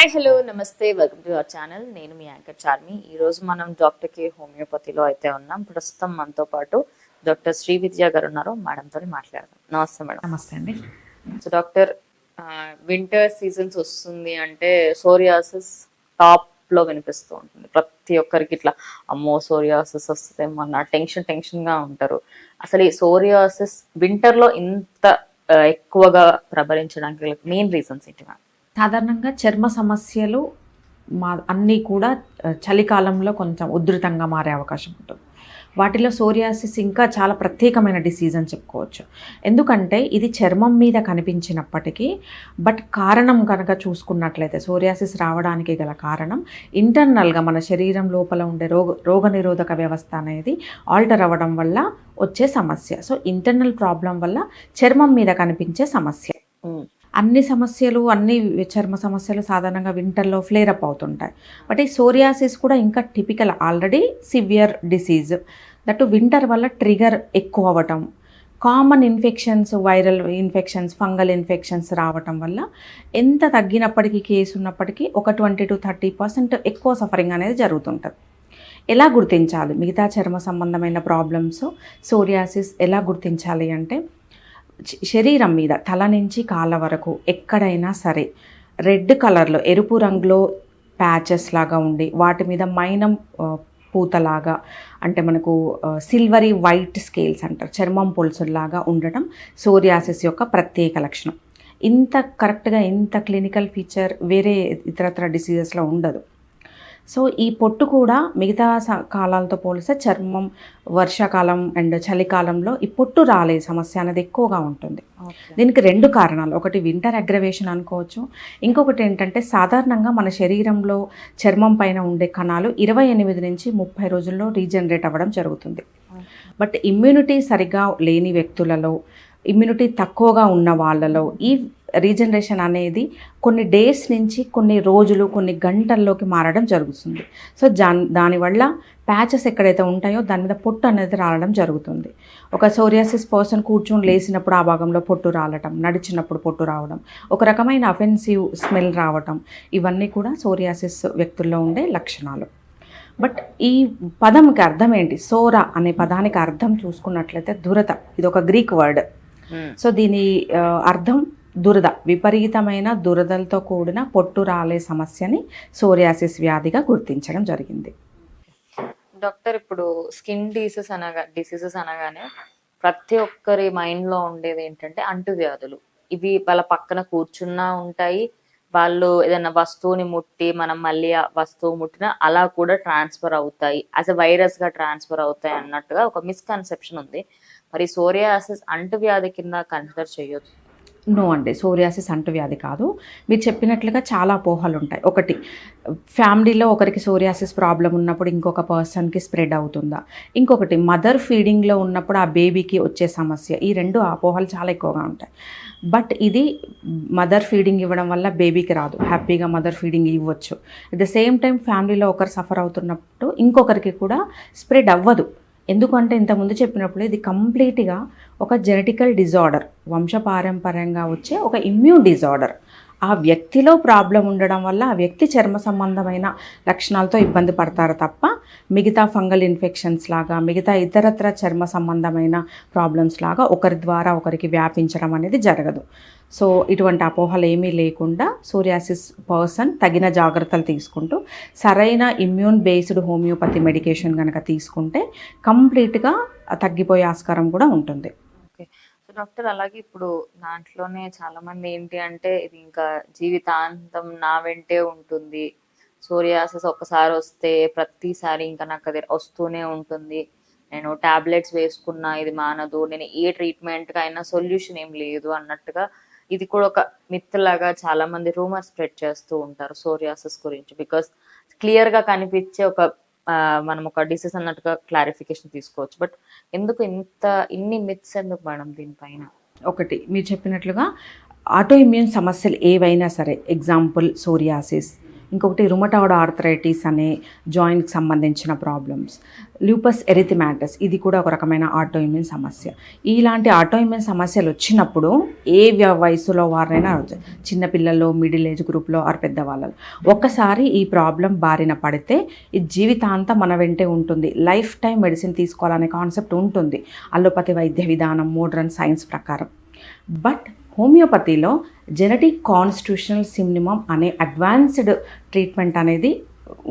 Hi hello namaste welcome to our channel. నేను మీ anchor Charmi. ఈ రోజు మనం డాక్టర్ కే హోమియోపతిలో అయితే ఉన్నాం. ప్రస్తుతం మనతో పాటు డాక్టర్ శ్రీ విద్య గారు ఉన్నారు. మేడంతో మాట్లాడదాం. నమస్తే మేడం. నమస్తే అండి. సో డాక్టర్ వింటర్ సీజన్స్ వస్తుంది అంటే సోరియాసిస్ టాప్లో వినిపిస్తూ ఉంటుంది. ప్రతి ఒక్కరికి ఇట్లా అమ్మో సోరియాసిస్ వస్తుందేమో అన్న టెన్షన్ టెన్షన్గా ఉంటారు. అసలు ఈ సోరియాసిస్ వింటర్లో ఇంత ఎక్కువగా ప్రబలించడానికి మెయిన్ రీజన్స్ ఏంటి మ్యామ్? సాధారణంగా చర్మ సమస్యలు మా అన్నీ కూడా చలికాలంలో కొంచెం ఉధృతంగా మారే అవకాశం ఉంటుంది. వాటిలో సోరియాసిస్ ఇంకా చాలా ప్రత్యేకమైన డిసీజ్ అని చెప్పుకోవచ్చు. ఎందుకంటే ఇది చర్మం మీద కనిపించినప్పటికీ బట్ కారణం కనుక చూసుకున్నట్లయితే సోరియాసిస్ రావడానికి గల కారణం ఇంటర్నల్గా మన శరీరం లోపల ఉండే రోగ రోగనిరోధక వ్యవస్థ అనేది ఆల్టర్ అవ్వడం వల్ల వచ్చే సమస్య. సో ఇంటర్నల్ ప్రాబ్లం వల్ల చర్మం మీద కనిపించే సమస్య. అన్ని సమస్యలు అన్ని చర్మ సమస్యలు సాధారణంగా వింటర్లో ఫ్లేర్ అప్ అవుతుంటాయి. బట్ ఈ సోరియాసిస్ కూడా ఇంకా typical already severe disease that winter వల్ల ట్రిగర్ ఎక్కువ అవ్వటం common infections viral infections fungal infections రావటం వల్ల ఎంత తగ్గినప్పటికీ కేసు ఉన్నప్పటికీ ఒక ట్వంటీ టు థర్టీ పర్సెంట్ ఎక్కువ సఫరింగ్ అనేది జరుగుతుంటుంది. ఎలా గుర్తించాలి? మిగతా చర్మ సంబంధమైన ప్రాబ్లమ్స్ సోరియాసిస్ ఎలా గుర్తించాలి అంటే శరీరం మీద తల నుంచి కాళ్ళ వరకు ఎక్కడైనా సరే రెడ్ కలర్లో ఎరుపు రంగులో ప్యాచెస్ లాగా ఉండి వాటి మీద మైనం పూతలాగా అంటే మనకు సిల్వరీ వైట్ స్కేల్స్ అంటారు చర్మం పొలుసుల్లాగా ఉండటం సోరియాసిస్ యొక్క ప్రత్యేక లక్షణం. ఇంత కరెక్ట్గా ఇంత క్లినికల్ ఫీచర్ వేరే ఇతరత్ర డిసీజెస్లో ఉండదు. సో ఈ పొట్టు కూడా మిగతా కాలాలతో పోలిస్తే చర్మం వర్షాకాలం అండ్ చలికాలంలో ఈ పొట్టు రాలే సమస్య అనేది ఎక్కువగా ఉంటుంది. దీనికి రెండు కారణాలు. ఒకటి వింటర్ అగ్రవేషన్ అనుకోవచ్చు. ఇంకొకటి ఏంటంటే సాధారణంగా మన శరీరంలో చర్మం పైన ఉండే కణాలు ఇరవై ఎనిమిది నుంచి ముప్పై రోజుల్లో రీజనరేట్ అవ్వడం జరుగుతుంది. బట్ ఇమ్యూనిటీ సరిగా లేని వ్యక్తులలో ఇమ్యూనిటీ తక్కువగా ఉన్న వాళ్ళలో ఈ రీజనరేషన్ అనేది కొన్ని డేస్ నుంచి కొన్ని రోజులు కొన్ని గంటల్లోకి మారడం జరుగుతుంది. సో దానివల్ల ప్యాచెస్ ఎక్కడైతే ఉంటాయో దాని మీద పొట్టు అనేది రాలడం జరుగుతుంది. ఒక సోరియాసిస్ పర్సన్ కూర్చొని లేచినప్పుడు ఆ భాగంలో పొట్టు రాలటం నడిచినప్పుడు పొట్టు రావడం ఒక రకమైన అఫెన్సివ్ స్మెల్ రావటం ఇవన్నీ కూడా సోరియాసిస్ వ్యక్తుల్లో ఉండే లక్షణాలు. బట్ ఈ పదంకి అర్థం ఏంటి? సోరా అనే పదానికి అర్థం చూసుకున్నట్లయితే దురత ఇది ఒక గ్రీక్ వర్డ్. సో దీని అర్థం దురద విపరీతమైన దురదలతో కూడిన పొట్టు రాలే సమస్యని సోరియాసిస్ వ్యాధిగా గుర్తించడం జరిగింది. డాక్టర్ ఇప్పుడు స్కిన్ డిసీజెస్ అనగా డిసీజెస్ అనగానే ప్రతి ఒక్కరి మైండ్లో ఉండేది ఏంటంటే అంటువ్యాధులు. ఇవి వాళ్ళ పక్కన కూర్చున్నా ఉంటాయి. వాళ్ళు ఏదైనా వస్తువుని ముట్టి మనం మళ్ళీ ఆ వస్తువు ముట్టినా అలా కూడా ట్రాన్స్ఫర్ అవుతాయి. యాజ్ ఎ వైరస్గా ట్రాన్స్ఫర్ అవుతాయి అన్నట్టుగా ఒక మిస్కన్సెప్షన్ ఉంది. మరి సోరియాసిస్ అంటువ్యాధి కింద కన్సిడర్ చేయొచ్చు నో అండి. సోరియాసిస్ అంటువ్యాధి కాదు. మీరు చెప్పినట్లుగా చాలా అపోహలు ఉంటాయి ఒకటి ఫ్యామిలీలో ఒకరికి సోరియాసిస్ ప్రాబ్లం ఉన్నప్పుడు ఇంకొక పర్సన్కి స్ప్రెడ్ అవుతుందా? ఇంకొకటి మదర్ ఫీడింగ్లో ఉన్నప్పుడు ఆ బేబీకి వచ్చే సమస్య. ఈ రెండు అపోహలు చాలా ఎక్కువగా ఉంటాయి. బట్ ఇది మదర్ ఫీడింగ్ ఇవ్వడం వల్ల బేబీకి రాదు. హ్యాపీగా మదర్ ఫీడింగ్ ఇవ్వచ్చు. అట్ ద సేమ్ టైం ఫ్యామిలీలో ఒకరు సఫర్ అవుతున్నప్పుడు ఇంకొకరికి కూడా స్ప్రెడ్ అవ్వదు. ఎందుకంటే ఇంతకుముందు చెప్పినప్పుడు ఇది కంప్లీట్గా ఒక జెనెటికల్ డిజార్డర్ వంశపారంపర్యంగా వచ్చే ఒక ఇమ్యూన్ డిజార్డర్. ఆ వ్యక్తిలో ప్రాబ్లం ఉండడం వల్ల ఆ వ్యక్తి చర్మ సంబంధమైన లక్షణాలతో ఇబ్బంది పడతారు తప్ప మిగతా ఫంగల్ ఇన్ఫెక్షన్స్ లాగా మిగతా ఇతరత్ర చర్మ సంబంధమైన ప్రాబ్లమ్స్ లాగా ఒకరి ద్వారా ఒకరికి వ్యాపించడం అనేది జరగదు. సో ఇటువంటి అపోహలు ఏమీ లేకుండా సూర్యాసిస్ పర్సన్ తగిన జాగ్రత్తలు తీసుకుంటూ సరైన ఇమ్యూన్ బేస్డ్ హోమియోపతి మెడికేషన్ కనుక తీసుకుంటే కంప్లీట్గా తగ్గిపోయే ఆస్కారం కూడా ఉంటుంది. డాక్టర్ అలాగే ఇప్పుడు దాంట్లోనే చాలా మంది ఏంటి అంటే ఇది ఇంకా జీవితాంతం నా వెంటే ఉంటుంది. సోరియాసిస్ ఒకసారి వస్తే ప్రతిసారి ఇంకా నాకు అది వస్తూనే ఉంటుంది. నేను టాబ్లెట్స్ వేసుకున్నా ఇది మానదు. నేను ఏ ట్రీట్మెంట్ అయినా సొల్యూషన్ ఏం లేదు అన్నట్టుగా ఇది కూడా ఒక మిత్ లాగా చాలా మంది రూమర్ స్ప్రెడ్ చేస్తూ ఉంటారు సోరియాసిస్ గురించి. బికాస్ క్లియర్గా కనిపించే ఒక మనం ఒక డిసీజ్ అన్నట్టుగా క్లారిఫికేషన్ తీసుకోవచ్చు. బట్ ఎందుకు ఇంత ఇన్ని మిత్స్ ఎందుకు మేడం దీనిపైన? ఒకటి మీరు చెప్పినట్లుగా ఆటో ఇమ్యూన్ సమస్యలు ఏవైనా సరే ఎగ్జాంపుల్ సోరియాసిస్ ఇంకొకటి రుమటాయిడ్ ఆర్థరైటిస్ అనే జాయింట్కి సంబంధించిన ప్రాబ్లమ్స్ ల్యూపస్ ఎరిథిమాటస్ ఇది కూడా ఒక రకమైన ఆటోఇమ్యూన్ సమస్య. ఇలాంటి ఆటోఇమ్యూన్ సమస్యలు వచ్చినప్పుడు ఏ వయసులో వారైనా చిన్నపిల్లల్లో మిడిల్ ఏజ్ గ్రూప్లో ఆర్ పెద్దవాళ్ళలో. ఒక్కసారి ఈ ప్రాబ్లం బారిన పడితే ఈ జీవితాంతం మన వెంటే ఉంటుంది. లైఫ్ టైం మెడిసిన్ తీసుకోవాలనే కాన్సెప్ట్ ఉంటుంది. అల్లోపతి వైద్య విధానం మోడ్రన్ సైన్స్ ప్రకారం. బట్ హోమియోపతిలో జెనటిక్ కాన్స్టిట్యూషనల్ సిమ్నిమమ్ అనే అడ్వాన్స్డ్ ట్రీట్మెంట్ అనేది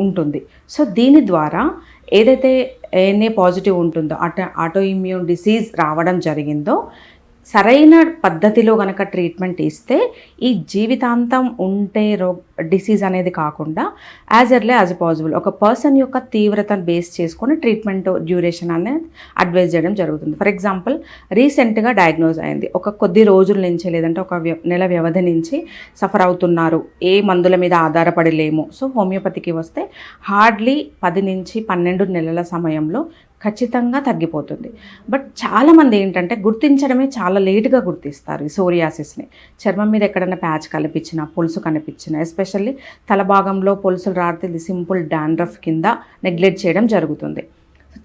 ఉంటుంది. సో దీని ద్వారా ఏదైతే ఏఎన్ఏ పాజిటివ్ ఉంటుందో అట ఆటో ఇమ్యూన్ డిసీజ్ రావడం జరిగిందో సరైన పద్ధతిలో కనుక ట్రీట్మెంట్ ఇస్తే ఈ జీవితాంతం ఉంటే రో డిసీజ్ అనేది కాకుండా యాజ్ ఎర్లీ యాజ్ పాసిబుల్ ఒక పర్సన్ యొక్క తీవ్రతను బేస్ చేసుకొని ట్రీట్మెంట్ డ్యూరేషన్ అనేది అడ్వైజ్ చేయడం జరుగుతుంది. ఫర్ ఎగ్జాంపుల్ రీసెంట్గా డయాగ్నోజ్ అయింది. ఒక కొద్ది రోజుల నుంచి లేదంటే ఒక వ్య- నెల వ్యవధి నుంచి సఫర్ అవుతున్నారు. ఏ మందుల మీద ఆధారపడి లేము. సో హోమియోపతికి వస్తే హార్డ్లీ పది నుంచి పన్నెండు నెలల సమయంలో ఖచ్చితంగా తగ్గిపోతుంది. బట్ చాలామంది ఏంటంటే గుర్తించడమే చాలా లేటుగా గుర్తిస్తారు ఈ సోరియాసిస్ని. చర్మం మీద ఎక్కడైనా ప్యాచ్ కనిపించినా పొలుసు కనిపించినా ఎస్పెషల్లీ తల భాగంలో పొలుసులు రాడితే ఇది సింపుల్ డాండ్రఫ్ కింద నెగ్లెక్ట్ చేయడం జరుగుతుంది.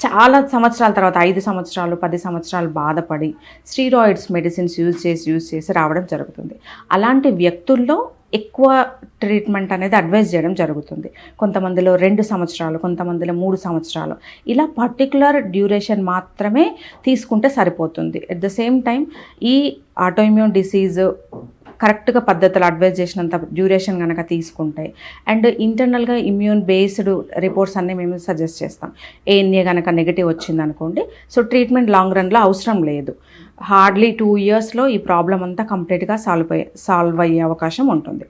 చాలా సంవత్సరాల తర్వాత ఐదు సంవత్సరాలు పది సంవత్సరాలు బాధపడి స్టీరాయిడ్స్ మెడిసిన్స్ యూజ్ చేసి యూజ్ చేసి రావడం జరుగుతుంది. అలాంటి వ్యక్తుల్లో ఎక్కువ ట్రీట్మెంట్ అనేది అడ్వైజ్ చేయడం జరుగుతుంది. కొంతమందిలో రెండు సంవత్సరాలు కొంతమందిలో మూడు సంవత్సరాలు. ఇలా పర్టికులర్ డ్యూరేషన్ మాత్రమే తీసుకుంటే సరిపోతుంది. ఎట్ ద సేమ్ టైం ఈ ఆటోఇమ్యూన్ డిసీజ్ కరెక్ట్గా పద్ధతులు అడ్వైజ్ చేసినంత డ్యూరేషన్ కనుక తీసుకుంటే అండ్ ఇంటర్నల్గా ఇమ్యూన్ బేస్డ్ రిపోర్ట్స్ అన్నీ మేము సజెస్ట్ చేస్తాం. ఏఎన్ఏ కనుక నెగిటివ్ వచ్చిందనుకోండి సో ట్రీట్మెంట్ లాంగ్ రన్లో అవసరం లేదు. హార్డ్లీ టూ ఇయర్స్లో ఈ ప్రాబ్లం అంతా కంప్లీట్గా సాల్వ్ అయ్యే సాల్వ్ అయ్యే అవకాశం ఉంటుంది.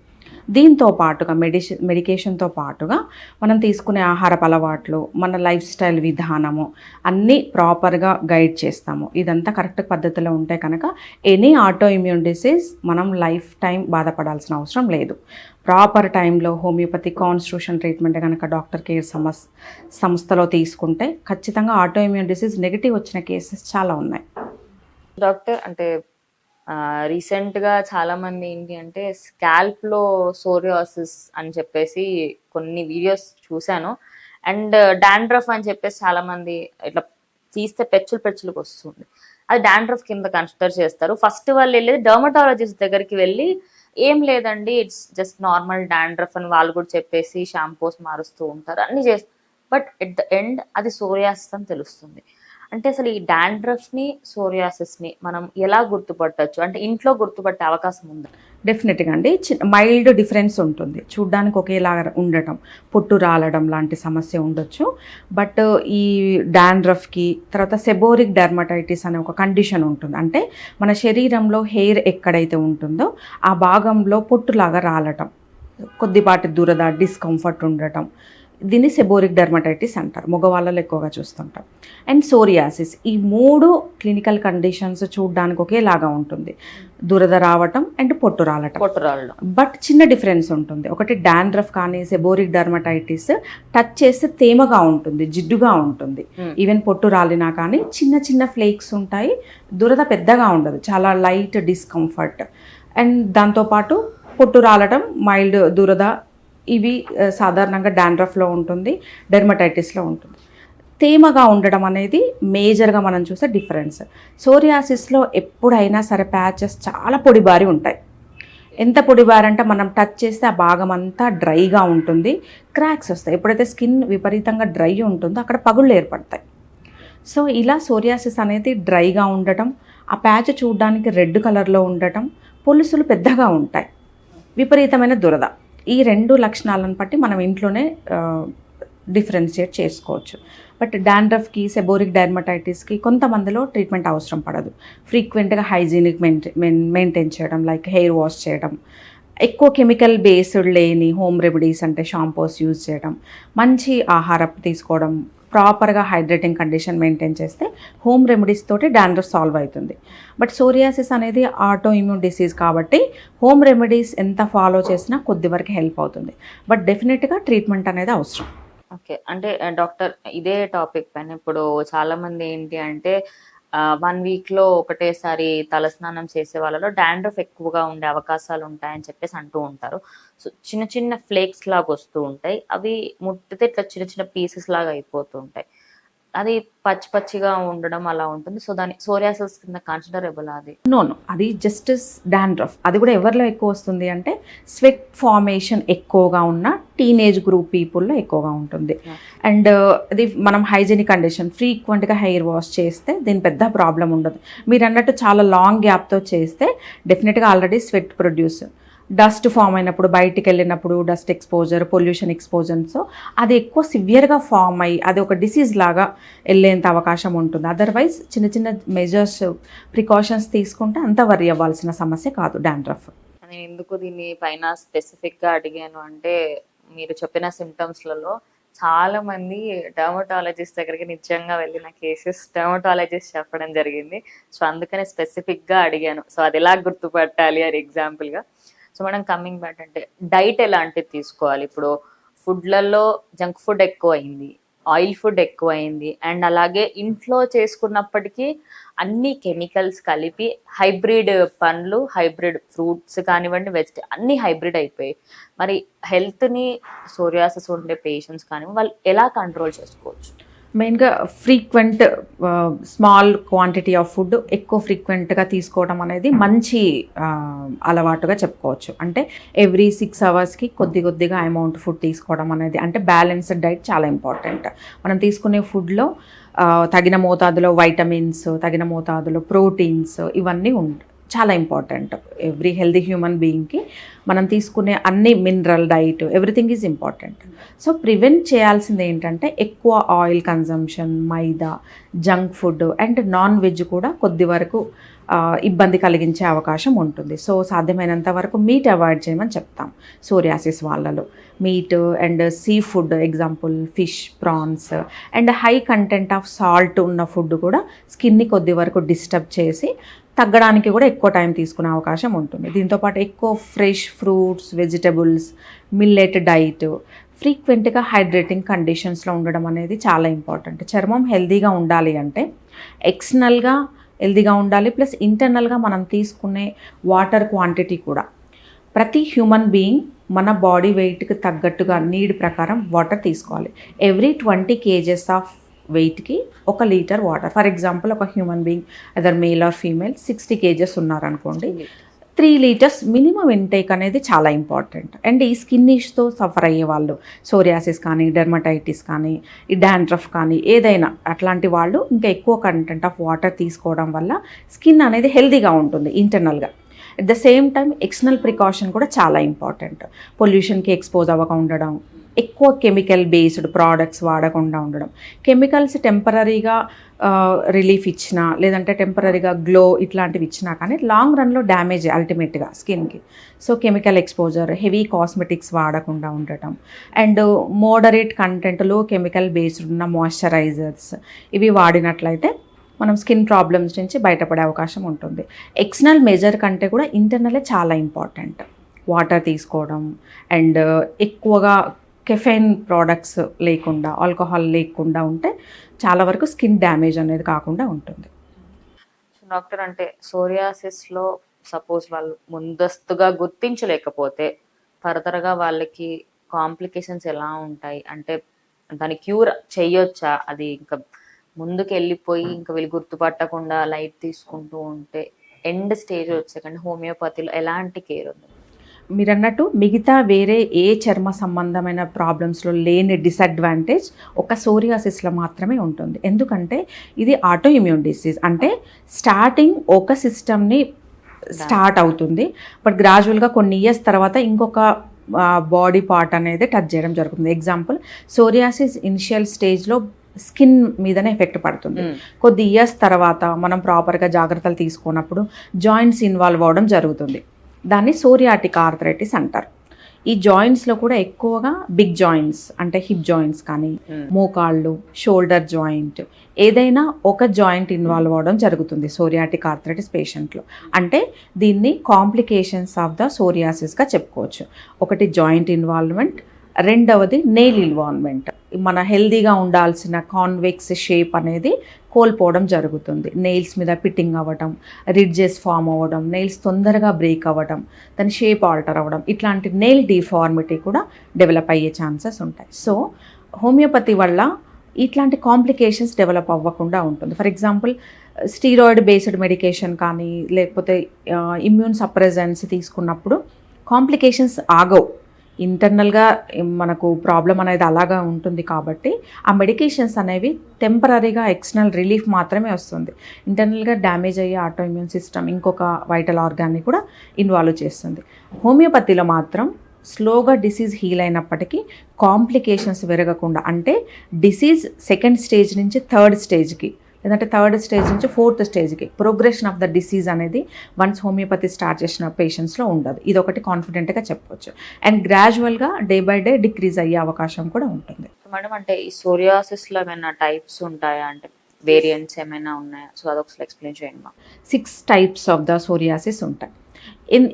దీంతో పాటుగా మెడిసి మెడికేషన్తో పాటుగా మనం తీసుకునే ఆహారపు అలవాట్లు మన లైఫ్ స్టైల్ విధానము అన్నీ ప్రాపర్గా గైడ్ చేస్తాము. ఇదంతా కరెక్ట్ పద్ధతిలో ఉంటే కనుక ఎనీ ఆటో ఇమ్యూన్ డిసీజ్ మనం లైఫ్ టైం బాధపడాల్సిన అవసరం లేదు. ప్రాపర్ టైంలో హోమియోపతి కాన్స్టిట్యూషన్ ట్రీట్మెంట్ కనుక డాక్టర్ కేర్ సమస్ సంస్థలో తీసుకుంటే ఖచ్చితంగా ఆటో ఇమ్యూన్ డిసీజ్ నెగిటివ్ వచ్చిన కేసెస్ చాలా ఉన్నాయి. డాక్టర్ అంటే రీసెంట్గా చాలా మంది ఏంటి అంటే స్కాల్ప్లో సోరియాసిస్ అని చెప్పేసి కొన్ని వీడియోస్ చూశాను. అండ్ డాండ్రఫ్ అని చెప్పేసి చాలా మంది ఇట్లా తీస్తే పెచ్చులు పెచ్చులకు వస్తుంది. అది డాండ్రఫ్ కింద కన్సిడర్ చేస్తారు. ఫస్ట్ వాళ్ళు వెళ్ళేది డర్మటాలజిస్ట్ దగ్గరికి వెళ్ళి ఏం లేదండి ఇట్స్ జస్ట్ నార్మల్ డాండ్రఫ్ అని వాళ్ళు కూడా చెప్పేసి షాంపూస్ మారుస్తూ ఉంటారు. అన్ని చేస్తారు బట్ ఎట్ ద ఎండ్ అది సోరియాసిస్ అని తెలుస్తుంది. అంటే అసలు ఈ డాండ్రఫ్ని సోరియాసిస్ని మనం ఎలా గుర్తుపట్టొచ్చు? అంటే ఇంట్లో గుర్తుపట్టే అవకాశం ఉందా? డెఫినెట్గా అండి. మైల్డ్ డిఫరెన్స్ ఉంటుంది. చూడ్డానికి ఒకేలాగా ఉండటం. పొట్టు రాలడం లాంటి సమస్య ఉండొచ్చు. బట్ ఈ డాండ్రఫ్కి తర్వాత సెబోరిక్ డర్మటైటిస్ అనే ఒక కండిషన్ ఉంటుంది. అంటే మన శరీరంలో హెయిర్ ఎక్కడైతే ఉంటుందో ఆ భాగంలో పొట్టులాగా రాలటం. కొద్దిపాటి దురద డిస్కంఫర్ట్ ఉండటం. దీన్ని సెబోరిక్ డర్మటైటిస్ అంటారు. మగవాళ్ళలో ఎక్కువగా చూస్తుంటాం. అండ్ సోరియాసిస్ ఈ మూడు క్లినికల్ కండిషన్స్ చూడడానికి ఒకేలాగా ఉంటుంది. దురద రావటం అండ్ పొట్టు రాలటం. పొట్టురాళ్ళు బట్ చిన్న డిఫరెన్స్ ఉంటుంది. ఒకటి డాండ్రఫ్ కానీ సెబోరిక్ డర్మటైటిస్ టచ్ చేస్తే తేమగా ఉంటుంది జిడ్డుగా ఉంటుంది. Hmm. ఈవెన్ పొట్టు రాలినా కానీ చిన్న చిన్న ఫ్లేక్స్ ఉంటాయి. దురద పెద్దగా ఉండదు. చాలా లైట్ డిస్కంఫర్ట్ అండ్ దాంతోపాటు పొట్టు రాలటం మైల్డ్ దురద ఇవి సాధారణంగా డాండ్రఫ్లో ఉంటుంది డెర్మటైటిస్లో ఉంటుంది. తేమగా ఉండడం అనేది మేజర్గా మనం చూసే డిఫరెన్స్. సోరియాసిస్లో ఎప్పుడైనా సరే ప్యాచెస్ చాలా పొడిబారి ఉంటాయి. ఎంత పొడిబారంటే మనం టచ్ చేస్తే ఆ భాగం అంతా డ్రైగా ఉంటుంది క్రాక్స్ వస్తాయి. ఎప్పుడైతే స్కిన్ విపరీతంగా డ్రై ఉంటుందో అక్కడ పగుళ్ళు ఏర్పడతాయి. సో ఇలా సోరియాసిస్ అనేది డ్రైగా ఉండటం ఆ ప్యాచ్ చూడడానికి రెడ్ కలర్లో ఉండటం పొలుసులు పెద్దగా ఉంటాయి. విపరీతమైన దురద. ఈ రెండు లక్షణాలను బట్టి మనం ఇంట్లోనే డిఫరెన్షియేట్ చేసుకోవచ్చు. బట్ డాండ్రఫ్కి సెబోరిక్ డర్మటైటిస్కి కొంతమందిలో ట్రీట్మెంట్ అవసరం పడదు. ఫ్రీక్వెంట్గా హైజీనిక్ మెయింటైన్ మెయింటైన్ చేయడం లైక్ హెయిర్ వాష్ చేయడం ఎక్కువ కెమికల్ బేస్డ్ లేని హోమ్ రెమెడీస్ అంటే షాంపూస్ యూజ్ చేయడం మంచి ఆహారం తీసుకోవడం ప్రాపర్గా హైడ్రేటింగ్ కండిషన్ మెయింటైన్ చేస్తే హోమ్ రెమెడీస్ తోటి డాండ్రఫ్ సాల్వ్ అవుతుంది. బట్ సోరియాసిస్ అనేది ఆటో ఇమ్యూన్ డిసీజ్ కాబట్టి హోమ్ రెమెడీస్ ఎంత ఫాలో చేసినా కొద్ది వరకు హెల్ప్ అవుతుంది. బట్ డెఫినెట్గా ట్రీట్మెంట్ అనేది అవసరం. ఓకే. అంటే డాక్టర్ ఇదే టాపిక్ పైన ఇప్పుడు చాలామంది ఏంటి అంటే వన్ వీక్లో ఒకటేసారి తలస్నానం చేసే వాళ్ళలో డాండ్రఫ్ ఎక్కువగా ఉండే అవకాశాలు ఉంటాయని చెప్పేసి అంటూ ఉంటారు. సో చిన్న చిన్న ఫ్లేక్స్ లాగా వస్తూ ఉంటాయి. అవి ముట్టితే ఇట్లా చిన్న చిన్న పీసెస్ లాగా అయిపోతూ ఉంటాయి. అది పచ్చి పచ్చిగా ఉండడం అలా ఉంటుంది. సో దాని సోరియాసిస్ కింద కన్సిడరబుల్ అది. నో నో అది జస్ట్ డాండ్రఫ్ అది కూడా ఎవరిలో ఎక్కువ వస్తుంది అంటే స్వెట్ ఫార్మేషన్ ఎక్కువగా ఉన్న టీనేజ్ గ్రూప్ పీపుల్లో ఎక్కువగా ఉంటుంది. అండ్ అది మనం హైజీనిక్ కండిషన్ ఫ్రీక్వెంట్గా హెయిర్ వాష్ చేస్తే దీని పెద్ద ప్రాబ్లం ఉండదు. మీరు అన్నట్టు చాలా లాంగ్ గ్యాప్తో చేస్తే డెఫినెట్గా already sweat produce dust form అయినప్పుడు బయటికి వెళ్ళినప్పుడు డస్ట్ ఎక్స్పోజర్ పొల్యూషన్ ఎక్స్పోజర్స్ అది ఎక్కువ సివియర్గా ఫామ్ అయ్యి అది ఒక డిసీజ్ లాగా వెళ్ళేంత అవకాశం ఉంటుంది. అదర్వైజ్ చిన్న చిన్న మెజర్స్ ప్రికాషన్స్ తీసుకుంటే అంత వరి అవ్వాల్సిన సమస్య కాదు డాండ్రఫ్ నేను ఎందుకు దీన్ని పైన స్పెసిఫిక్గా అడిగాను అంటే మీరు చెప్పిన సిమ్టమ్స్లలో చాలా మంది డర్మటాలజిస్ట్ దగ్గరికి నిజంగా వెళ్ళిన కేసెస్ డర్మటాలజిస్ట్ చెప్పడం జరిగింది. సో అందుకనే స్పెసిఫిక్గా అడిగాను. సో అది ఎలా గుర్తుపట్టాలి అని ఎగ్జాంపుల్గా సో మనం కమింగ్ బ్యాక్ అంటే డైట్ ఎలాంటిది తీసుకోవాలి? ఇప్పుడు ఫుడ్లలో జంక్ ఫుడ్ ఎక్కువ అయింది ఆయిల్ ఫుడ్ ఎక్కువ అయింది అండ్ అలాగే ఇంట్లో చేసుకున్నప్పటికీ అన్ని కెమికల్స్ కలిపి హైబ్రిడ్ పండ్లు హైబ్రిడ్ ఫ్రూట్స్ కానివ్వండి వెజిట అన్ని హైబ్రిడ్ అయిపోయాయి. మరి హెల్త్ని సోరియాసిస్ ఉండే పేషెంట్స్ కానివ్వండి వాళ్ళు ఎలా కంట్రోల్ చేసుకోవచ్చు? మెయిన్గా frequent small quantity of food ఎక్కువ ఫ్రీక్వెంట్గా తీసుకోవడం అనేది మంచి అలవాటుగా చెప్పుకోవచ్చు. అంటే ఎవ్రీ సిక్స్ అవర్స్కి కొద్ది కొద్దిగా అమౌంట్ ఫుడ్ తీసుకోవడం అనేది అంటే బ్యాలెన్స్డ్ డైట్ చాలా ఇంపార్టెంట్. మనం తీసుకునే ఫుడ్లో తగిన మోతాదులో వైటమిన్స్ తగిన మోతాదులో ప్రోటీన్స్ ఇవన్నీ ఉంటాయి చాలా ఇంపార్టెంట్ ఎవ్రీ హెల్దీ హ్యూమన్ బీయింగ్కి మనం తీసుకునే అన్ని mineral diet everything is important so prevent చేయాల్సింది ఏంటంటే ఎక్కువ oil consumption maida junk food and non veg కూడా కొద్ది వరకు ఇబ్బంది కలిగించే అవకాశం ఉంటుంది. సో సాధ్యమైనంత వరకు మీట్ అవాయిడ్ చేయమని చెప్తాం సోరియాసిస్ వాళ్ళలో. Meat and sea food example fish prawns and high content of salt ఉన్న ఫుడ్ కూడా స్కిన్ని కొద్ది వరకు డిస్టర్బ్ చేసి తగ్గడానికి కూడా ఎక్కువ టైం తీసుకునే అవకాశం ఉంటుంది. దీంతోపాటు ఎక్కువ fresh fruits vegetables millet diet ఫ్రీక్వెంట్గా హైడ్రేటింగ్ కండిషన్స్లో ఉండడం అనేది చాలా ఇంపార్టెంట్ చర్మం హెల్దీగా ఉండాలి అంటే ఎక్స్టర్నల్గా హెల్దీగా ఉండాలి ప్లస్ ఇంటర్నల్గా మనం తీసుకునే వాటర్ క్వాంటిటీ కూడా. ప్రతి హ్యూమన్ బీయింగ్ మన బాడీ వెయిట్కి తగ్గట్టుగా నీడ్ ప్రకారం వాటర్ తీసుకోవాలి. ఎవ్రీ ట్వంటీ కేజెస్ ఆఫ్ వెయిట్కి ఒక లీటర్ వాటర్ ఫర్ ఎగ్జాంపుల్ ఒక human being other male or female sixty kgs ఉన్నారనుకోండి త్రీ లీటర్స్ మినిమం ఇంటేక్ అనేది చాలా ఇంపార్టెంట్ అండ్ ఈ స్కిన్ ఇష్తో సఫర్ అయ్యే వాళ్ళు సోరియాసిస్ కానీ డెర్మటైటిస్ కానీ ఈ డాండ్రఫ్ కానీ ఏదైనా అట్లాంటి వాళ్ళు ఇంకా ఎక్కువ కంటెంట్ ఆఫ్ వాటర్ తీసుకోవడం వల్ల స్కిన్ అనేది హెల్తీగా ఉంటుంది ఇంటర్నల్గా at the same time external precaution కూడా చాలా ఇంపార్టెంట్ పొల్యూషన్కి ఎక్స్పోజ్ అవ్వక ఉండడం ఎక్కువ కెమికల్ బేస్డ్ ప్రోడక్ట్స్ వాడకుండా ఉండడం. కెమికల్స్ టెంపరీగా రిలీఫ్ ఇచ్చినా లేదంటే టెంపరీగా గ్లో ఇట్లాంటివి ఇచ్చినా కానీ లాంగ్ రన్లో డ్యామేజ్ అల్టిమేట్గా స్కిన్కి so chemical exposure heavy cosmetics వాడకుండా ఉండటం. అండ్ మోడరేట్ కంటెంట్లో కెమికల్ బేస్డ్ ఉన్న మాయిశ్చరైజర్స్ ఇవి వాడినట్లయితే మనం స్కిన్ ప్రాబ్లమ్స్ నుంచి బయటపడే అవకాశం ఉంటుంది. ఎక్స్టర్నల్ మెజర్ కంటే కూడా ఇంటర్నలే చాలా ఇంపార్టెంట్ వాటర్ తీసుకోవడం. అండ్ ఎక్కువగా కెఫైన్ ప్రోడక్ట్స్ లేకుండా ఆల్కహాల్ లేకుండా ఉంటే చాలా వరకు స్కిన్ డ్యామేజ్ అనేది కాకుండా ఉంటుంది. డాక్టర్ అంటే సోరియాసిస్లో సపోజ్ వాళ్ళు ముందస్తుగా గుర్తించలేకపోతే ఫర్దర్గా వాళ్ళకి కాంప్లికేషన్స్ ఎలా ఉంటాయి? అంటే దాని క్యూర్ చేయొచ్చా? అది ఇంకా ముందుకు వెళ్ళిపోయి ఇంకా వీళ్ళు గుర్తుపట్టకుండా లైట్ తీసుకుంటూ ఉంటే ఎండ్ స్టేజ్ వచ్చే కానీ హోమియోపతిలో ఎలాంటి కేర్ ఉంది మీరు అన్నట్టు మిగతా వేరే ఏ చర్మ సంబంధమైన ప్రాబ్లమ్స్లో లేని డిసడ్వాంటేజ్ ఒక సోరియాసిస్లో మాత్రమే ఉంటుంది. ఎందుకంటే ఇది ఆటో ఇమ్యూన్ డిసీజ్ అంటే స్టార్టింగ్ ఒక సిస్టమ్ని స్టార్ట్ అవుతుంది. బట్ గ్రాజువల్గా కొన్ని ఇయర్స్ తర్వాత ఇంకొక బాడీ పార్ట్ అనేది టచ్ చేయడం జరుగుతుంది. ఎగ్జాంపుల్ సోరియాసిస్ ఇనిషియల్ స్టేజ్లో స్కిన్ మీదనే ఎఫెక్ట్ పడుతుంది. కొద్ది ఇయర్స్ తర్వాత మనం ప్రాపర్గా జాగ్రత్తలు తీసుకున్నప్పుడు జాయింట్స్ ఇన్వాల్వ్ అవ్వడం జరుగుతుంది. దాన్ని సోరియాటిక్ ఆర్థరైటిస్ అంటారు. ఈ జాయింట్స్లో కూడా ఎక్కువగా బిగ్ జాయింట్స్ అంటే హిప్ జాయింట్స్ కానీ మోకాళ్ళు షోల్డర్ జాయింట్ ఏదైనా ఒక జాయింట్ ఇన్వాల్వ్ అవ్వడం జరుగుతుంది సోరియాటిక్ ఆర్థరైటిస్ పేషెంట్లో అంటే దీన్ని కాంప్లికేషన్స్ ఆఫ్ ద సోరియాసిస్గా చెప్పుకోవచ్చు. ఒకటి జాయింట్ ఇన్వాల్వ్మెంట్ రెండవది నెయిల్ ఇన్వాల్వ్మెంట్. మన హెల్దీగా ఉండాల్సిన కాన్వెక్స్ షేప్ అనేది కోల్పోవడం జరుగుతుంది. నెయిల్స్ మీద పిట్టింగ్ అవ్వడం రిడ్జెస్ ఫామ్ అవ్వడం నెయిల్స్ తొందరగా బ్రేక్ అవ్వడం దాని షేప్ ఆల్టర్ అవ్వడం ఇట్లాంటి నెయిల్ డిఫార్మిటీ కూడా డెవలప్ అయ్యే ఛాన్సెస్ ఉంటాయి. సో హోమియోపతి వల్ల ఇట్లాంటి కాంప్లికేషన్స్ డెవలప్ అవ్వకుండా ఉంటుంది. For example steroid based medication కానీ లేకపోతే ఇమ్యూన్ సప్రెజెన్స్ తీసుకున్నప్పుడు కాంప్లికేషన్స్ ఆగవు. ఇంటర్నల్గా మనకు ప్రాబ్లం అనేది అలాగా ఉంటుంది కాబట్టి ఆ మెడికేషన్స్ అనేవి టెంపరీగా ఎక్స్టర్నల్ రిలీఫ్ మాత్రమే వస్తుంది. ఇంటర్నల్గా డ్యామేజ్ అయ్యే ఆటో ఇమ్యూన్ సిస్టమ్ ఇంకొక వైటల్ ఆర్గాన్ని కూడా ఇన్వాల్వ్ చేస్తుంది. హోమియోపతిలో మాత్రం స్లోగా డిసీజ్ హీల్ అయినప్పటికీ కాంప్లికేషన్స్ పెరగకుండా అంటే డిసీజ్ సెకండ్ స్టేజ్ నుంచి థర్డ్ స్టేజ్కి లేదంటే థర్డ్ స్టేజ్ నుంచి ఫోర్త్ స్టేజ్కి ప్రోగ్రెషన్ ఆఫ్ ద డిసీజ్ అనేది వన్స్ హోమియోపతి స్టార్ట్ చేసిన పేషెంట్స్లో ఉండదు. ఇది ఒకటి కాన్ఫిడెంట్గా చెప్పొచ్చు. అండ్ గ్రాడ్యువల్గా డే బై డే డిక్రీజ్ అయ్యే అవకాశం కూడా ఉంటుంది. మేడం అంటే ఈ సోరియాసిస్లో ఏమైనా టైప్స్ ఉంటాయా? అంటే వేరియంట్స్ ఏమైనా ఉన్నాయా? సో అదొకసారి ఎక్స్ప్లెయిన్ చేయండి six types of the psoriasis ఉంటాయి.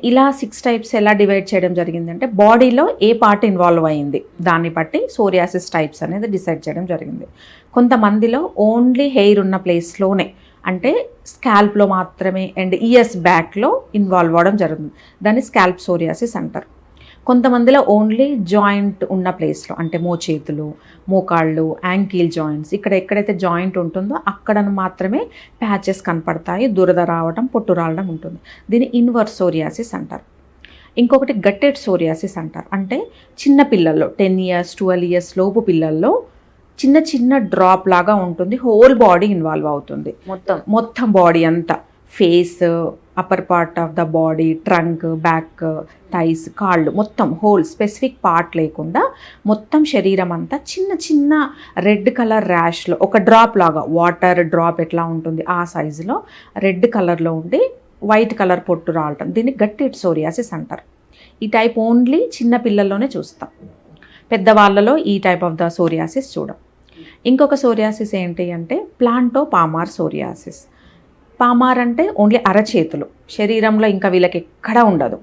ఇలా సిక్స్ టైప్స్ ఎలా డివైడ్ చేయడం జరిగిందంటే బాడీలో ఏ పార్ట్ ఇన్వాల్వ్ అయింది దాన్ని బట్టి సోరియాసిస్ టైప్స్ అనేది డిసైడ్ చేయడం జరిగింది. కొంతమందిలో ఓన్లీ హెయిర్ ఉన్న ప్లేస్లోనే అంటే స్కాల్ప్లో మాత్రమే అండ్ ఇయర్స్ బ్యాక్లో ఇన్వాల్వ్ అవ్వడం జరుగుతుంది. దాన్ని స్కాల్ప్ సోరియాసిస్ అంటారు. కొంతమందిలో ఓన్లీ జాయింట్ ఉన్న ప్లేస్లో అంటే మోచేతులు మోకాళ్ళు యాంకిల్ జాయింట్స్ ఇక్కడ ఎక్కడైతే జాయింట్ ఉంటుందో అక్కడ మాత్రమే ప్యాచెస్ కనపడతాయి దురద రావడం పొట్టు రావడం ఉంటుంది. దీన్ని ఇన్వర్స్ సోరియాసిస్ అంటారు. ఇంకొకటి గట్టెడ్ సోరియాసిస్ అంటారు. అంటే చిన్న పిల్లల్లో టెన్ ఇయర్స్ ట్వెల్వ్ ఇయర్స్ లోపు పిల్లల్లో చిన్న చిన్న డ్రాప్ లాగా ఉంటుంది హోల్ బాడీ ఇన్వాల్వ్ అవుతుంది. మొత్తం. మొత్తం బాడీ అంతా face upper part of the body trunk back thighs కాళ్ళు మొత్తం హోల్ స్పెసిఫిక్ పార్ట్ లేకుండా మొత్తం శరీరం అంతా చిన్న చిన్న రెడ్ కలర్ ర్యాష్లో ఒక డ్రాప్ లాగా వాటర్ డ్రాప్ ఎట్లా ఉంటుంది? ఆ సైజులో రెడ్ కలర్లో ఉండి వైట్ కలర్ పొట్టు రావటం దీన్ని గట్టి సోరియాసిస్ అంటారు. ఈ టైప్ ఓన్లీ చిన్న పిల్లల్లోనే చూస్తాం. పెద్దవాళ్ళలో ఈ టైప్ ఆఫ్ ద సోరియాసిస్ చూడం. ఇంకొక సోరియాసిస్ ఏంటి అంటే ప్లాంటో పామార్ సోరియాసిస్ పామార్ అంటే ఓన్లీ అరచేతులు. శరీరంలో ఇంకా వీళ్ళకి ఎక్కడా ఉండదు.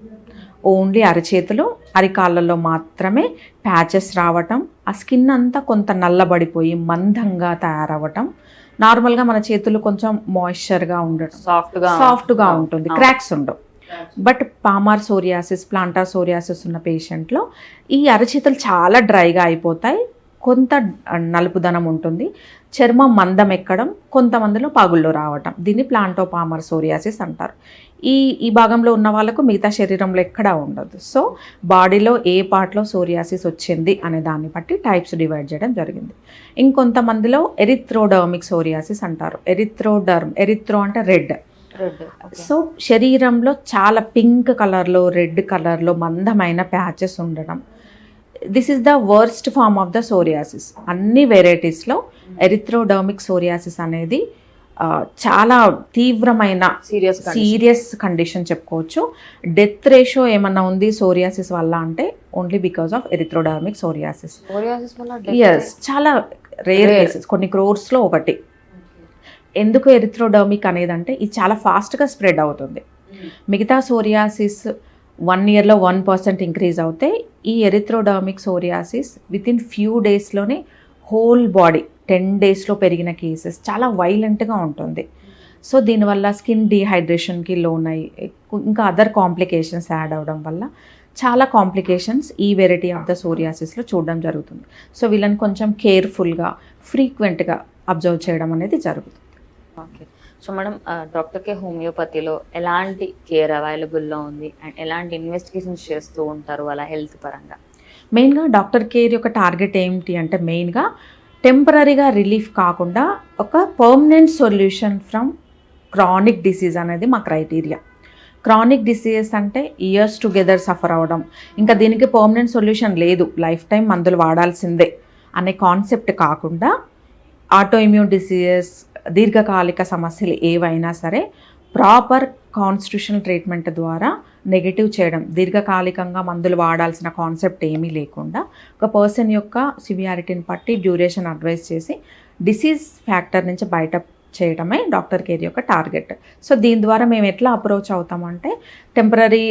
ఓన్లీ అరచేతులు అరికాళ్ళలో మాత్రమే ప్యాచెస్ రావటం ఆ స్కిన్ అంతా కొంత నల్లబడిపోయి మందంగా తయారవ్వటం. నార్మల్గా మన చేతులు కొంచెం మాయిశ్చర్గా ఉండటం సాఫ్ట్గా సాఫ్ట్గా ఉంటుంది. క్రాక్స్ ఉండవు. But palmar psoriasis plantar psoriasis ఉన్న పేషెంట్లో ఈ అరచేతులు చాలా డ్రైగా అయిపోతాయి. కొంత నలుపుదనం ఉంటుంది. చర్మం మందం ఎక్కడం కొంతమందిలో పగుళ్ళు రావటం. దీన్ని ప్లాంటోపామర్ సోరియాసిస్ అంటారు. ఈ ఈ భాగంలో ఉన్న వాళ్ళకు మిగతా శరీరంలో ఎక్కడా ఉండదు. సో బాడీలో ఏ పార్ట్లో సోరియాసిస్ వచ్చింది అనే దాన్ని బట్టి టైప్స్ డివైడ్ చేయడం జరిగింది. ఇంకొంతమందిలో ఎరిథ్రోడర్మిక్ సోరియాసిస్ అంటారు. ఎరిథ్రోడర్మ్ ఎరిథ్రో అంటే రెడ్. రెడ్ సో శరీరంలో చాలా పింక్ కలర్లో రెడ్ కలర్లో మందమైన ప్యాచెస్ ఉండడం. This is the worst form of the psoriasis అన్ని వెరైటీస్లో ఎరిథ్రోడర్మిక్ సోరియాసిస్ అనేది చాలా తీవ్రమైన సీరియస్ సీరియస్ కండిషన్ చెప్పుకోవచ్చు. డెత్ రేషియో ఏమన్నా ఉంది సోరియాసిస్ వల్ల అంటే only because of erythrodermic psoriasis is చాలా రేర్ కేసెస్ కొన్ని క్రోర్స్లో ఒకటి. ఎందుకు ఎరిథ్రోడర్మిక్ అనేది అంటే ఇది చాలా ఫాస్ట్గా స్ప్రెడ్ అవుతుంది. మిగతా సోరియాసిస్ వన్ ఇయర్లో వన్ పర్సెంట్ ఇంక్రీజ్ అవుతే ఈ erythrodermic psoriasis within few డేస్లోనే హోల్ బాడీ టెన్ డేస్లో పెరిగిన కేసెస్ చాలా వైలెంట్గా ఉంటుంది. సో దీనివల్ల స్కిన్ డీహైడ్రేషన్కి లోన్ అయ్యి ఇంకా అదర్ కాంప్లికేషన్స్ యాడ్ అవడం వల్ల చాలా కాంప్లికేషన్స్ ఈ వెరైటీ ఆఫ్ ద సోరియాసిస్లో చూడడం జరుగుతుంది. సో వీళ్ళని కొంచెం కేర్ఫుల్గా ఫ్రీక్వెంట్గా అబ్జర్వ్ చేయడం అనేది జరుగుతుంది. ఓకే సో మేడం డాక్టర్ కే హోమియోపతిలో ఎలాంటి కేర్ అవైలబుల్లో ఉంది? అండ్ ఎలాంటి ఇన్వెస్టిగేషన్స్ చేస్తూ ఉంటారు అలా హెల్త్ పరంగా? మెయిన్గా డాక్టర్ కేర్ యొక్క టార్గెట్ ఏమిటి అంటే మెయిన్గా టెంపరీగా రిలీఫ్ కాకుండా ఒక permanent solution from chronic disease అనేది మా క్రైటీరియా. క్రానిక్ డిసీజెస్ అంటే ఇయర్స్ టుగెదర్ సఫర్ అవ్వడం ఇంకా దీనికి పర్మనెంట్ సొల్యూషన్ లేదు. లైఫ్ టైం మందులు వాడాల్సిందే అనే కాన్సెప్ట్ కాకుండా ఆటో ఇమ్యూన్ డిసీజెస్ దీర్ఘకాలిక సమస్యలు ఏవైనా సరే ప్రాపర్ కాన్స్టిట్యూషనల్ ట్రీట్మెంట్ ద్వారా నెగిటివ్ చేయడం దీర్ఘకాలికంగా మందులు వాడాల్సిన కాన్సెప్ట్ ఏమీ లేకుండా ఒక పర్సన్ యొక్క సివియారిటీని బట్టి డ్యూరేషన్ అడ్వైస్ చేసి డిసీజ్ ఫ్యాక్టర్ నుంచి బయట చేయడమే డాక్టర్ కేర్ యొక్క టార్గెట్. సో దీని ద్వారా మేము ఎట్లా అప్రోచ్ అవుతామంటే టెంపరీ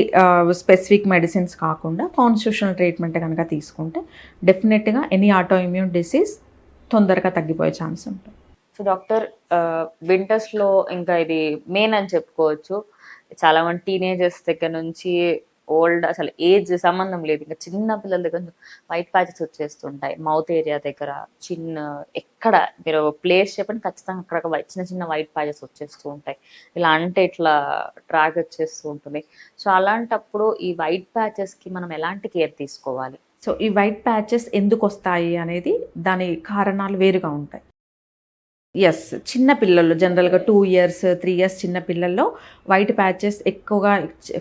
స్పెసిఫిక్ మెడిసిన్స్ కాకుండా కాన్స్టిట్యూషనల్ ట్రీట్మెంట్ కనుక తీసుకుంటే డెఫినెట్గా ఎనీ ఆటో ఇమ్యూన్ డిసీజ్ తొందరగా తగ్గిపోయే ఛాన్స్ ఉంటుంది. సో డాక్టర్ వింటర్స్లో ఇంకా ఇది మెయిన్ అని చెప్పుకోవచ్చు. చాలా మంది టీనేజర్స్ దగ్గర నుంచి ఓల్డ్ అసలు ఏజ్ సంబంధం లేదు. ఇంకా చిన్న పిల్లల దగ్గర వైట్ ప్యాచెస్ వచ్చేస్తుంటాయి. మౌత్ ఏరియా దగ్గర చిన్న ఎక్కడ మీరు ప్లేస్ చెప్పండి ఖచ్చితంగా అక్కడ చిన్న చిన్న వైట్ ప్యాచెస్ వచ్చేస్తూ ఉంటాయి ఇలా అంటే ఇట్లా ట్రాక్ వచ్చేస్తూ ఉంటుంది. సో అలాంటప్పుడు ఈ వైట్ ప్యాచెస్కి మనం ఎలాంటి కేర్ తీసుకోవాలి? సో ఈ వైట్ ప్యాచెస్ ఎందుకు వస్తాయి అనేది దాని కారణాలు వేరుగా ఉంటాయి. ఎస్ చిన్న పిల్లల్లో జనరల్గా టూ ఇయర్స్ త్రీ ఇయర్స్ చిన్న పిల్లల్లో వైట్ ప్యాచెస్ ఎక్కువగా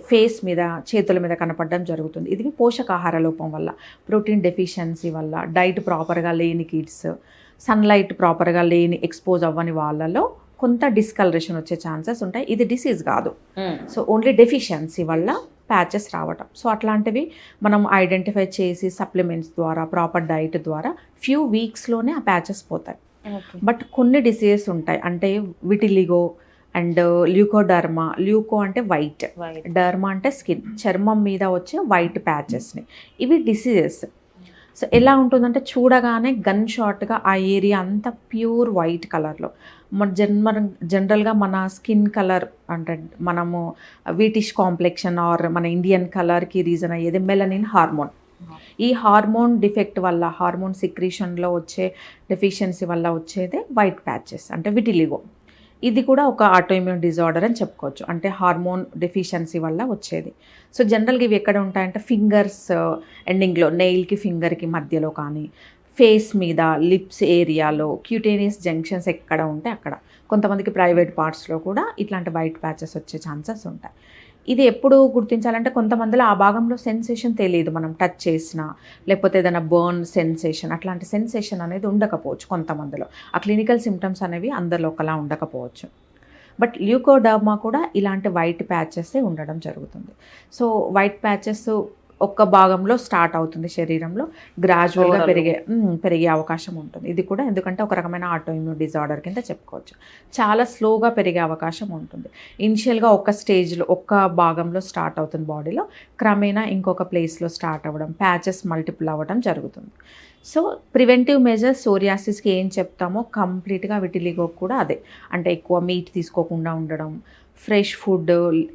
ఫేస్ మీద చేతుల మీద కనపడడం జరుగుతుంది. ఇది పోషకాహార లోపం వల్ల ప్రోటీన్ డెఫిషియన్సీ వల్ల డైట్ ప్రాపర్గా లేని కిడ్స్ సన్లైట్ ప్రాపర్గా లేని ఎక్స్పోజ్ అవ్వని వాళ్ళలో కొంత డిస్కలరేషన్ వచ్చే ఛాన్సెస్ ఉంటాయి. ఇది డిసీజ్ కాదు. సో ఓన్లీ డెఫిషియన్సీ వల్ల ప్యాచెస్ రావటం. సో అట్లాంటివి మనం ఐడెంటిఫై చేసి సప్లిమెంట్స్ ద్వారా ప్రాపర్ డైట్ ద్వారా ఫ్యూ వీక్స్లోనే ఆ ప్యాచెస్ పోతాయి. బట్ కొన్ని డిసీజెస్ ఉంటాయి. అంటే విటిలిగో అండ్ ల్యూకోడర్మా ల్యూకో అంటే వైట్ డర్మా అంటే స్కిన్ చర్మం మీద వచ్చే వైట్ ప్యాచెస్ని ఇవి డిసీజెస్ సో ఎలా ఉంటుందంటే చూడగానే గన్ షాట్గా ఆ ఏరియా అంతా ప్యూర్ వైట్ కలర్లో మన జన్మ జనరల్గా మన స్కిన్ కలర్ అంటే మనము వీటిష్ కాంప్లెక్షన్ ఆర్ మన ఇండియన్ కలర్కి రీజన్ అయ్యేది మెలనిన్ హార్మోన్ ఈ హార్మోన్ డిఫెక్ట్ వల్ల హార్మోన్ సిక్రీషన్లో వచ్చే డెఫిషియన్సీ వల్ల వచ్చేదే వైట్ ప్యాచెస్ అంటే విటిలిగో ఇది కూడా ఒక ఆటోఇమ్యూన్ డిజార్డర్ అని చెప్పుకోవచ్చు అంటే హార్మోన్ డెఫిషియన్సీ వల్ల వచ్చేది. సో జనరల్గా ఇవి ఎక్కడ ఉంటాయంటే ఫింగర్స్ ఎండింగ్లో నెయిల్కి ఫింగర్కి మధ్యలో కానీ ఫేస్ మీద లిప్స్ ఏరియాలో క్యూటేనియస్ జంక్షన్స్ ఎక్కడ ఉంటే అక్కడ. కొంతమందికి ప్రైవేట్ పార్ట్స్లో కూడా ఇట్లాంటి వైట్ ప్యాచెస్ వచ్చే ఛాన్సెస్ ఉంటాయి. ఇది ఎప్పుడు గుర్తించాలంటే కొంతమందిలో ఆ భాగంలో సెన్సేషన్ తెలియదు మనం టచ్ చేసినా. లేకపోతే ఏదైనా బర్న్ సెన్సేషన్ అట్లాంటి సెన్సేషన్ అనేది ఉండకపోవచ్చు కొంతమందిలో. ఆ క్లినికల్ సిమ్టమ్స్ అనేవి అందరిలో ఒకలా ఉండకపోవచ్చు. బట్ ల్యూకోడర్మా కూడా ఇలాంటి వైట్ ప్యాచెస్ ఉండడం జరుగుతుంది. సో వైట్ ప్యాచెస్ ఒక్క భాగంలో స్టార్ట్ అవుతుంది శరీరంలో. గ్రాజువల్గా. పెరిగే పెరిగే అవకాశం ఉంటుంది. ఇది కూడా ఎందుకంటే ఒక రకమైన ఆటోఇమ్యూన్ డిజార్డర్ కింద చెప్పుకోవచ్చు. చాలా స్లోగా పెరిగే అవకాశం ఉంటుంది. ఇనిషియల్గా ఒక స్టేజ్లో ఒక్క భాగంలో స్టార్ట్ అవుతుంది బాడీలో క్రమేణా ఇంకొక ప్లేస్లో స్టార్ట్ అవ్వడం ప్యాచెస్ మల్టిపుల్ అవ్వడం జరుగుతుంది. సో ప్రివెంటివ్ మెజర్స్ సోరియాసిస్కి ఏం చెప్తామో కంప్లీట్గా విటిలిగో కూడా అదే. అంటే ఎక్కువ మీట్ తీసుకోకుండా ఉండడం ఫ్రెష్ ఫుడ్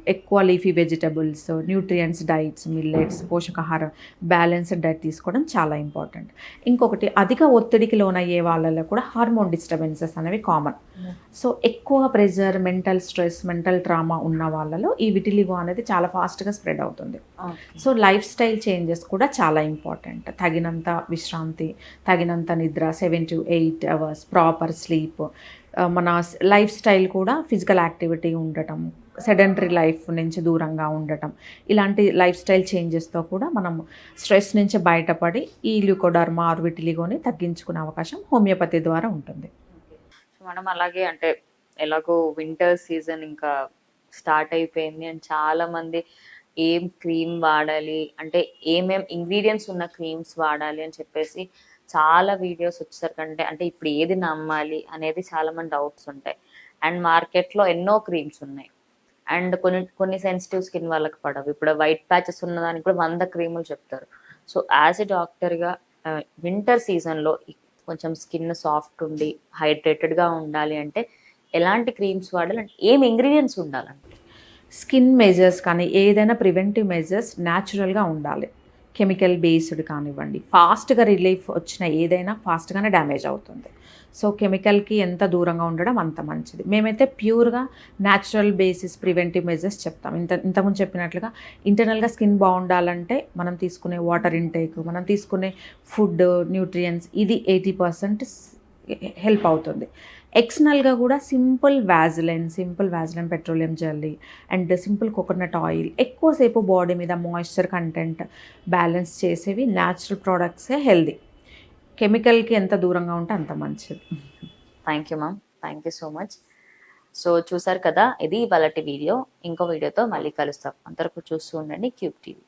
ఎక్కువ leafy vegetables nutrients diets millets పోషకాహారం బ్యాలెన్స్డ్ డైట్ తీసుకోవడం చాలా ఇంపార్టెంట్ ఇంకొకటి అధిక ఒత్తిడికి లోనయ్యే వాళ్ళలో కూడా హార్మోన్ డిస్టర్బెన్సెస్ అనేవి కామన్ సో ఎక్కువ pressure mental stress mental trauma ఉన్న వాళ్ళలో ఈ విటిలిగో అనేది చాలా ఫాస్ట్గా స్ప్రెడ్ అవుతుంది. సో లైఫ్ స్టైల్ చేంజెస్ కూడా చాలా ఇంపార్టెంట్ తగినంత విశ్రాంతి తగినంత నిద్ర seven to eight hours proper sleep మన లైఫ్ స్టైల్ కూడా ఫిజికల్ యాక్టివిటీ ఉండటం సెడెంటరీ లైఫ్ నుంచి దూరంగా ఉండటం ఇలాంటి లైఫ్ స్టైల్ చేంజెస్తో కూడా మనం స్ట్రెస్ నుంచి బయటపడి ఈ ల్యూకోడర్మా ఆర్ విటిలిగోని తగ్గించుకునే అవకాశం హోమియోపతి ద్వారా ఉంటుంది. సో మనం అలాగే అంటే ఎలాగో వింటర్ సీజన్ ఇంకా స్టార్ట్ అయిపోయింది అండ్ చాలామంది ఏం క్రీమ్ వాడాలి అంటే ఏమేం ఇంగ్రీడియంట్స్ ఉన్న క్రీమ్స్ వాడాలి అని చెప్పేసి చాలా వీడియోస్ వచ్చేసరికంటే అంటే ఇప్పుడు ఏది నమ్మాలి అనేది చాలా మంది డౌట్స్ ఉంటాయి. అండ్ మార్కెట్లో ఎన్నో క్రీమ్స్ ఉన్నాయి. అండ్ కొన్ని కొన్ని సెన్సిటివ్ స్కిన్ వాళ్ళకి పడవు. ఇప్పుడు వైట్ ప్యాచెస్ ఉన్నదానికి కూడా వంద క్రీములు చెప్తారు. సో యాజ్ ఎ డాక్టర్గా వింటర్ సీజన్లో కొంచెం స్కిన్ సాఫ్ట్ ఉండి హైడ్రేటెడ్గా ఉండాలి అంటే ఎలాంటి క్రీమ్స్ వాడాలి? అంటే ఏం ఇంగ్రీడియంట్స్ ఉండాలంటే స్కిన్ మెజర్స్ కానీ ఏదైనా ప్రివెంటివ్ మెజర్స్ న్యాచురల్గా ఉండాలి. కెమికల్ బేస్డ్ కానివ్వండి ఫాస్ట్గా రిలీఫ్ వచ్చిన ఏదైనా ఫాస్ట్గానే డ్యామేజ్ అవుతుంది. సో కెమికల్కి ఎంత దూరంగా ఉండడం అంత మంచిది. మేమైతే ప్యూర్గా న్యాచురల్ బేసిస్ ప్రివెంటివ్ మెజర్స్ చెప్తాం. ఇంత ఇంతకుముందు చెప్పినట్లుగా ఇంటర్నల్గా స్కిన్ బాగుండాలంటే మనం తీసుకునే వాటర్ ఇంటేక్ మనం తీసుకునే ఫుడ్ న్యూట్రియంట్స్ ఇది ఎయిటీ పర్సెంట్ హెల్ప్ అవుతుంది. ఎక్స్టర్నల్గా కూడా simple Vaseline simple Vaseline petroleum jelly and simple coconut oil ఎక్కువసేపు బాడీ మీద మాయిశ్చర్ కంటెంట్ బ్యాలెన్స్ చేసేవి న్యాచురల్ ప్రోడక్ట్సే హెల్దీ కెమికల్కి ఎంత దూరంగా ఉంటే అంత మంచిది. Thank you ma'am thank you so much so చూసారు కదా ఇది ఇవాళ వీడియో ఇంకో వీడియోతో మళ్ళీ కలుస్తాం. అంతవరకు చూస్తూ ఉండండి క్యూబ్ టీవీ